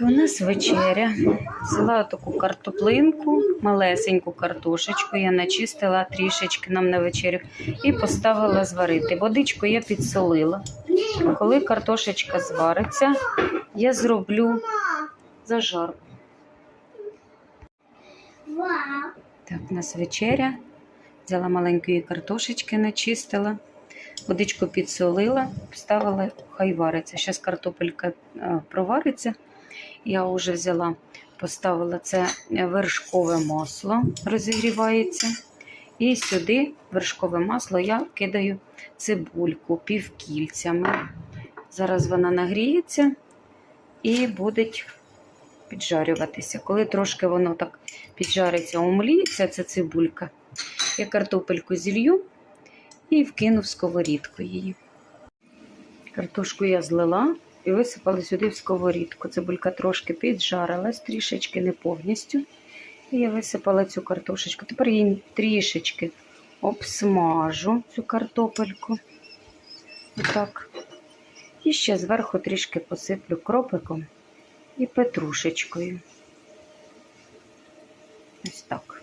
У нас вечеря. Взяла таку картоплинку, малесеньку картошечку. Я начистила трішечки нам на вечерю і поставила зварити. Водичку я підсолила. Коли картошечка звариться, я зроблю зажарку. Так, у нас вечеря. Взяла маленької картошечки, начистила, водичку підсолила, поставила, хай вариться. Зараз картопелька е, провариться. Я вже взяла, поставила це вершкове масло, розігрівається. І сюди вершкове масло я кидаю цибульку півкільцями. Зараз вона нагріється і буде піджарюватися. Коли трошки воно так піджариться, умліється, ця цибулька, я картопельку зілью і вкину в сковорідку її. Картошку я злила і висипала сюди в сковорідку. Цибулька трошки піджарилась, трішечки не повністю. І я висипала цю картошечку. Тепер її трішечки обсмажу цю картопельку. Отак. І ще зверху трішки посиплю кропиком і петрушечкою. Ось так.